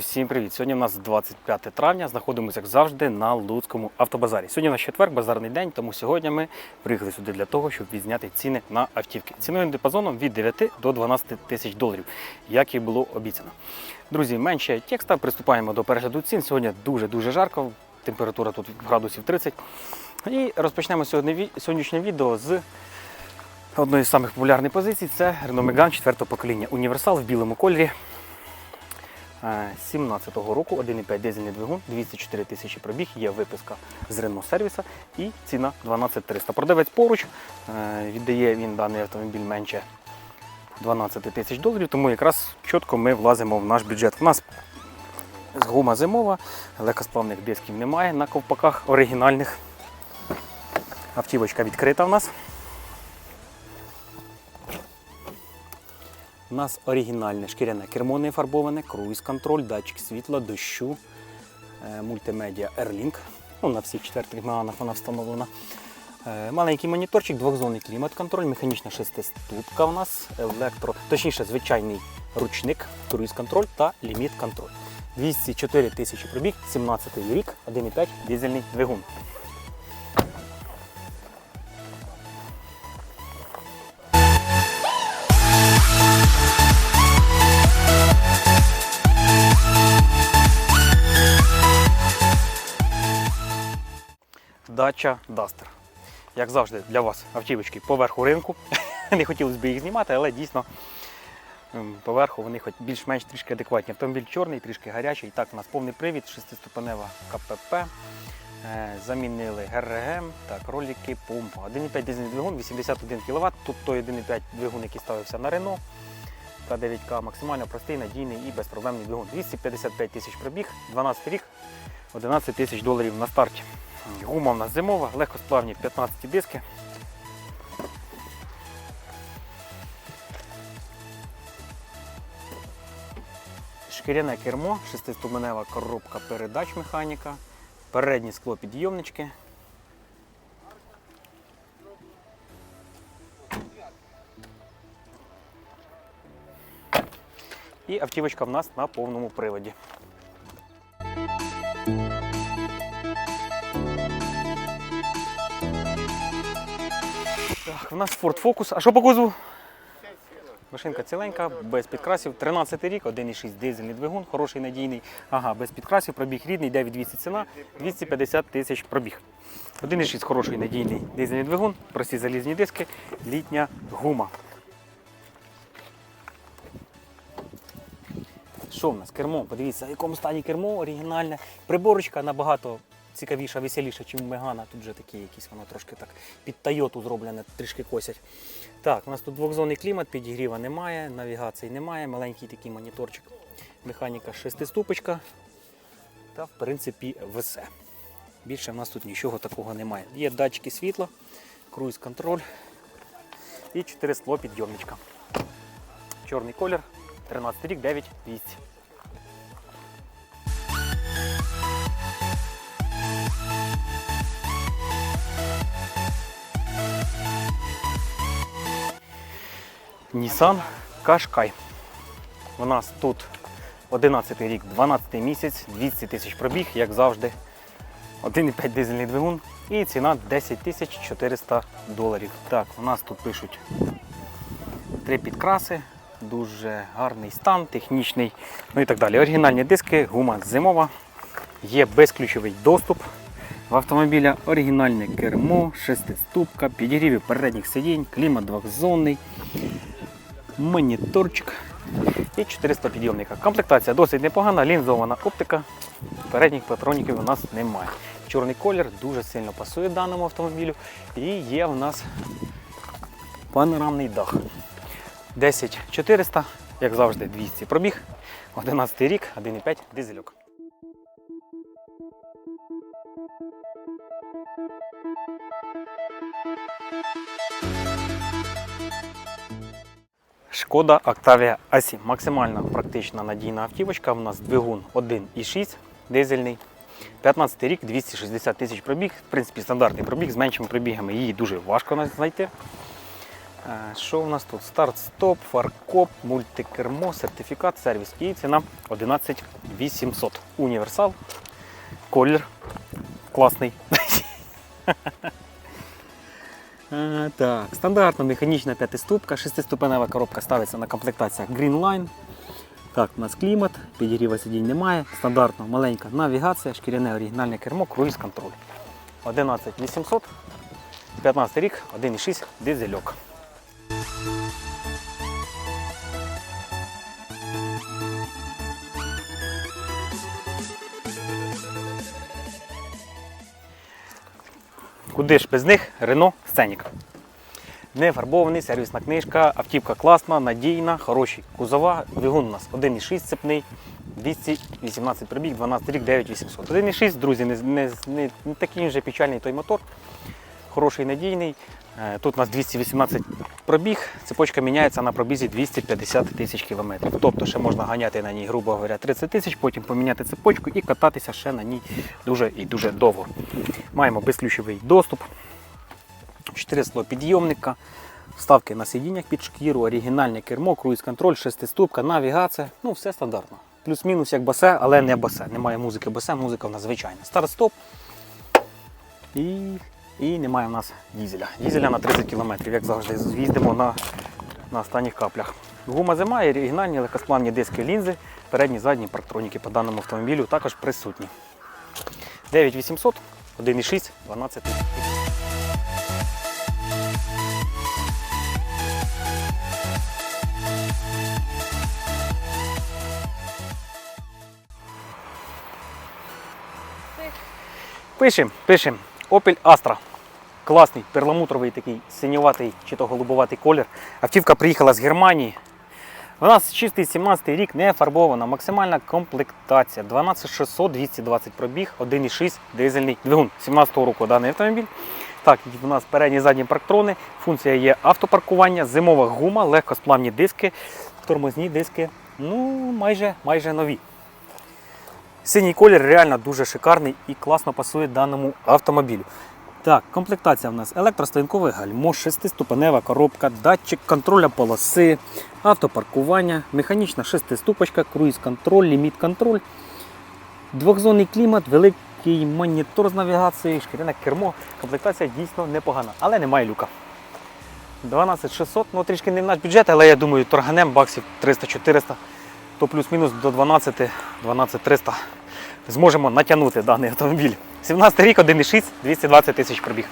Всім привіт! Сьогодні у нас 25 травня. Знаходимося, як завжди, на Луцькому автобазарі. Сьогодні у нас четвер, базарний день, тому сьогодні ми приїхали сюди для того, щоб відзняти ціни на автівки. Ціною діапазоном від 9 до 12 тисяч доларів, як і було обіцяно. Друзі, менше текста. Приступаємо до перегляду цін. Сьогодні дуже-дуже жарко, температура тут градусів 30. І розпочнемо сьогодні сьогоднішнє відео з одної з самих популярних позицій. Це Renault Megane 4 покоління. Універсал в білому кольорі. 17-го року 1,5 дизельний двигун, 204 тисячі пробіг, є виписка з Renault сервіса і ціна 12 300. Продавець поруч, е, віддає він даний автомобіль менше 12 тисяч доларів, тому якраз чітко ми влазимо в наш бюджет. У нас гума зимова, легкосплавних дисків немає на ковпаках оригінальних. Автівочка відкрита в нас. У нас оригінальне шкіряне кермо не фарбоване, круїз-контроль, датчик світла, дощу, е, мультимедіа Airlink. Ну, на всіх четвертих меганах вона встановлена. Е, Маленький моніторчик, двохзонний клімат-контроль, механічна шестиступка у нас, електро, точніше, звичайний ручник, круїз-контроль та ліміт-контроль. 204 тисячі пробіг, 17 рік, 1,5 дизельний двигун. Дача Duster. Як завжди, для вас автівочки поверху ринку. Не хотілося б їх знімати, але дійсно ем, поверху вони хоч більш-менш трішки адекватні. Автомобіль чорний, трішки гарячий. Так, у нас повний привід, шестиступенева КПП. Е, Замінили ГРМ, так, ролики, помпа. 1,5 дизельний двигун, 81 кВт. Тут той 1,5 двигун, який ставився на Рено. К9К максимально простий, надійний і безпроблемний двигун. 255 тисяч пробіг, 12 рік, 11 тисяч доларів на старті. Гума в нас зимова, легкосплавні 15 диски. Шкіряне кермо, шестиступенева коробка передач механіка, передні склопідйомнички. І автівочка в нас на повному приводі. В нас Ford Focus. А що по кузову? Машинка ціленька, без підкрасів. 13 рік, 1,6 дизельний двигун, хороший надійний. Ага, без підкрасів, пробіг рідний, 9200 ціна, 250 тисяч пробіг. 1,6 хороший надійний дизельний двигун, прості залізні диски, літня гума. Що в нас? Кермо, подивіться, в якому стані кермо оригінальне. Приборочка набагато цікавіша, веселіша, ніж Мегана. Тут вже такі якісь воно трошки так під Тойоту зроблене, трішки косять. Так, у нас тут двохзонний клімат, підігріва немає, навігації немає, маленький такий моніторчик. Механіка шестиступочка. Та в принципі все. Більше в нас тут нічого такого немає. Є датчики світла, круїз-контроль і 4 скло підйомничка. Чорний колір, 13 рік, 9200. Nissan Qashqai. У нас тут 11 рік, 12 місяць, 200 тисяч пробіг, як завжди. 1,5 дизельний двигун і ціна 10 тисяч 400 доларів. Так, у нас тут пишуть три підкраси, дуже гарний стан, технічний, ну і так далі. Оригінальні диски, гума зимова, є безключовий доступ в автомобіля, оригінальне кермо, шестиступка, підігріві передніх сидінь, клімат двохзонний, моніторчик і 400 підйомника. Комплектація досить непогана, лінзована оптика, передніх патроніків у нас немає. Чорний колір дуже сильно пасує даному автомобілю і є в нас панорамний дах. 10 400, як завжди, 200 пробіг, 11 рік, 1,5 дизельок. Шкода Octavia A7. Максимально практична надійна автівочка. У нас двигун 1,6 дизельний. 15 рік, 260 тисяч пробіг. В принципі, стандартний пробіг з меншими пробігами її дуже важко знайти. Е, Що у нас тут? Старт-стоп, фаркоп, мультикермо, сертифікат, сервіс. І ціна 11 800. Універсал. Колір. Класний. Е, Так, стандартна механічна п'ятиступка, шестиступенева коробка ставиться на комплектаціях Greenline. Так, у нас клімат, підігріва сидінь немає. Стандартно маленька навігація, шкіряне оригінальне кермо, круїз контроль. 11 800, 15 рік, 1,6 дизельок. Куди ж без них Рено Сценік. Не фарбований, сервісна книжка, автівка класна, надійна, хороші кузова. Двигун у нас 1,6 цепний, 218 пробіг, 12 рік, 9800. 1,6, друзі, не, не, не, не такий вже печальний той мотор. Хороший, надійний. Е, Тут у нас 218 пробіг, цепочка міняється на пробізі 250 тисяч кілометрів. Тобто ще можна ганяти на ній, грубо говоря, 30 тисяч, потім поміняти цепочку і кататися ще на ній дуже і дуже довго. Маємо безключовий доступ, 4 підйомника, вставки на сидіннях під шкіру, оригінальне кермо, круїз-контроль, шестиступка, навігація. Ну, все стандартно. Плюс-мінус як басе, але не басе. Немає музики басе, музика в нас звичайна. Старт-стоп. І, і немає в нас дізеля. Дізеля на 30 км, як завжди, з'їздимо на, на останніх каплях. Гума зима і оригінальні легкосплавні диски лінзи, передні, задні парктроніки по даному автомобілю також присутні. 9800, 1,6, 12 тисяч. Пишем, пишем. Opel Astra. Класний, перламутровий такий синюватий чи то голубоватий колір. Автівка приїхала з Германії. У нас чистий 17 рік, не фарбована, максимальна комплектація. 12600, 220 пробіг, 1,6 дизельний двигун. 17-го року даний автомобіль. Так, у нас передні і задні парктрони. Функція є автопаркування, зимова гума, легкосплавні диски, тормозні диски. Ну, майже, майже нові. Синій колір реально дуже шикарний і класно пасує даному автомобілю. Так, комплектація в нас електростоянкове гальмо, шестиступенева коробка, датчик контроля полоси, автопаркування, механічна шестиступочка, круїз-контроль, ліміт-контроль, двохзонний клімат, великий монітор з навігацією, шкіряне кермо. Комплектація дійсно непогана, але немає люка. 12600, ну трішки не в наш бюджет, але я думаю, торганем баксів 300-400, то плюс-мінус до 12 12300 зможемо натягнути даний автомобіль. 17 рік, 1,6, 220 тисяч пробіг.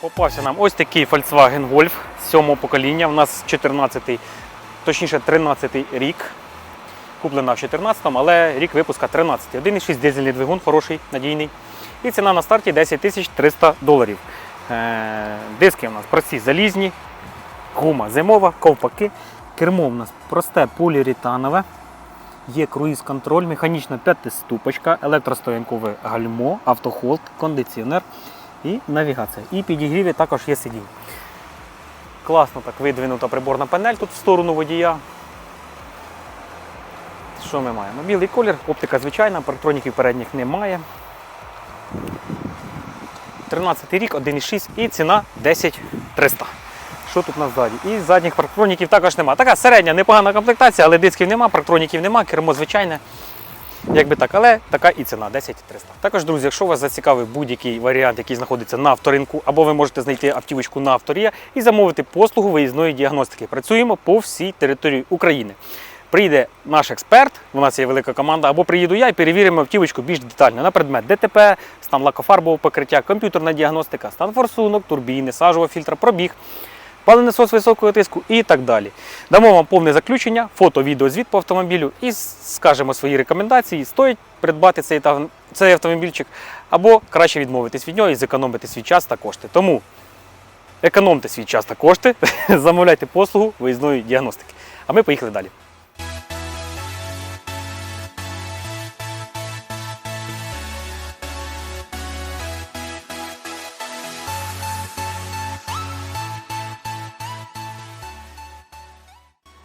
Попався нам ось такий Volkswagen Golf 7 покоління. У нас 14, точніше 13 рік. Куплена в 14-му, але рік випуска 13. 1,6 дизельний двигун, хороший, надійний. І ціна на старті 10 300 доларів. Е, Диски у нас прості залізні, гума зимова, ковпаки. Кермо у нас просте поліуретанове. Є круїз-контроль, механічна п'ятиступочка, електростоянкове гальмо, автохолд, кондиціонер і навігація. І підігріві також є сидінь. Класно так видвинута приборна панель тут в сторону водія. Що ми маємо? Білий колір, оптика звичайна, парктроніків передніх немає. 13 рік, 1,6 і ціна 10 300. Що тут у нас ззаді? І задніх парктроніків також немає. Така середня, непогана комплектація, але дисків нема, парктроніків нема, кермо звичайне. Якби так, але така і ціна 10 300. Також, друзі, якщо вас зацікавив будь-який варіант, який знаходиться на авторинку, або ви можете знайти автівочку на авторія і замовити послугу виїзної діагностики. Працюємо по всій території України. Прийде наш експерт, у нас є велика команда, або приїду я і перевіримо автівочку більш детально на предмет ДТП, стан лакофарбового покриття, комп'ютерна діагностика, стан форсунок, турбіни, сажового фільтра, пробіг, паливний насос високого тиску і так далі. Дамо вам повне заключення, фото, відео, звіт по автомобілю і скажемо свої рекомендації. Стоїть придбати цей, цей автомобільчик, або краще відмовитись від нього і зекономити свій час та кошти. Тому економте свій час та кошти, замовляйте послугу виїзної діагностики. А ми поїхали далі.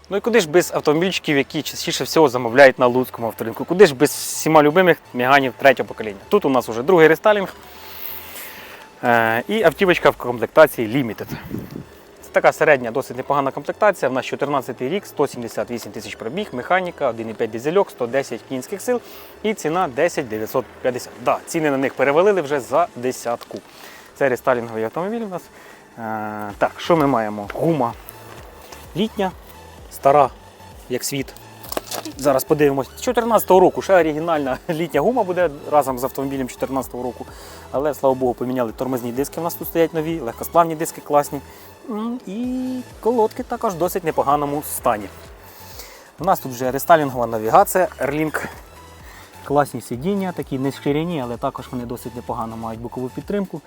Ну і куди ж без автомобільчиків, які частіше всього замовляють на Луцькому авторинку? Куди ж без всіма любимих міганів третього покоління? Тут у нас вже другий рестайлінг е, і автівочка в комплектації Limited. Це така середня, досить непогана комплектація. У нас 14 рік, 178 тисяч пробіг, механіка, 1,5 дизельок, 110 кінських сил і ціна 10 950. Да, ціни на них перевалили вже за десятку. Це рестайлінговий автомобіль у нас. Е, так, що ми маємо? Гума літня, стара, як світ. Зараз подивимось. З 2014 року ще оригінальна літня гума буде разом з автомобілем 2014 року. Але, слава Богу, поміняли тормозні диски. У нас тут стоять нові, легкосплавні диски класні. І колодки також в досить непоганому стані. У нас тут вже рестайлінгова навігація, Airlink. Класні сидіння, такі не шкіряні, але також вони досить непогано мають бокову підтримку.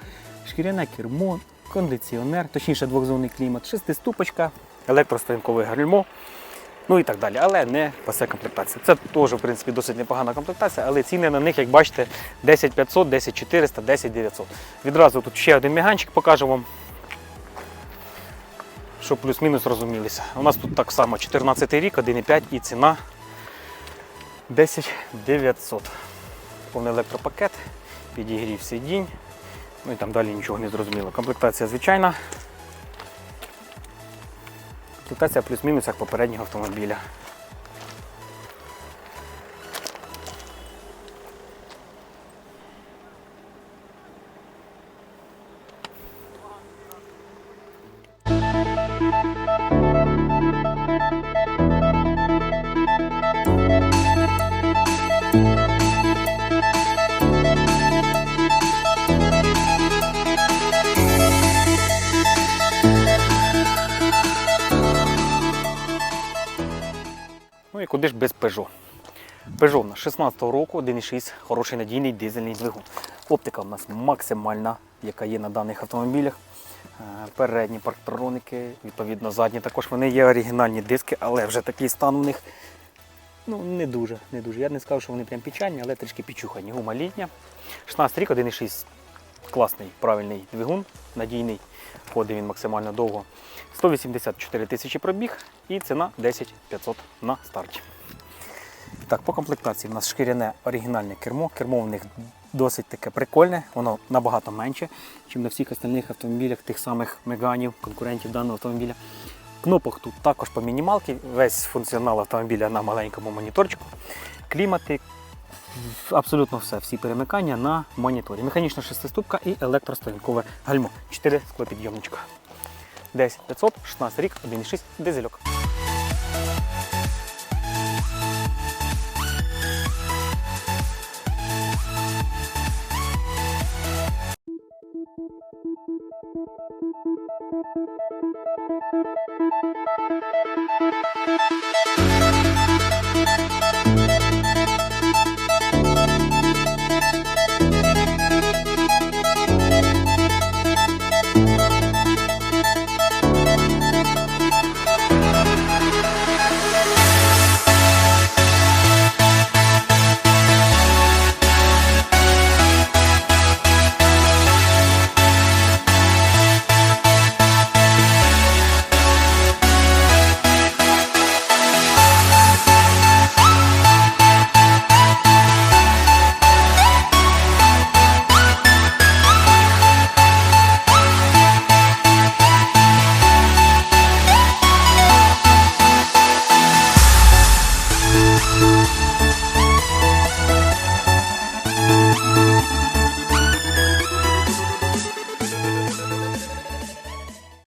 Шкіряне кермо, кондиціонер, точніше двохзонний клімат, шестиступочка, електростоянкове гальмо, ну і так далі. Але не пасе комплектація. Це теж, в принципі, досить непогана комплектація, але ціни на них, як бачите, 10 500, 10 400, 10 900. Відразу тут ще один міганчик покажу вам. Щоб плюс-мінус розумілися. У нас тут так само 14 рік, 1,5 і ціна 10 900. Повний електропакет, підігрів сидінь. Ну і там далі нічого не зрозуміло. Комплектація звичайна. Комплектація плюс-мінус як попереднього автомобіля. Ну і куди ж без Peugeot? Peugeot на 16-го року, 1,6, хороший надійний дизельний двигун. Оптика у нас максимальна, яка є на даних автомобілях. Е, Передні парктроники, відповідно задні. Також вони є оригінальні диски, але вже такий стан у них ну, не дуже. не дуже. Я не скажу, що вони прям печальні, але трішки підчухані. Гума літня. 16 рік, 1,6 класний, правильний двигун, надійний. Ходить він максимально довго. 184 тисячі пробіг і ціна 10 500 на старті. Так, по комплектації в нас шкіряне оригінальне кермо. Кермо в них досить таке прикольне, воно набагато менше, ніж на всіх остальних автомобілях, тих самих меганів, конкурентів даного автомобіля. Кнопок тут також по мінімалки, весь функціонал автомобіля на маленькому моніторчику. Клімати, абсолютно все, всі перемикання на моніторі. Механічна шестиступка і електростоянкове гальмо. 4 склопідйомничка. 10 500, 16 рік, 1,6 дизельок.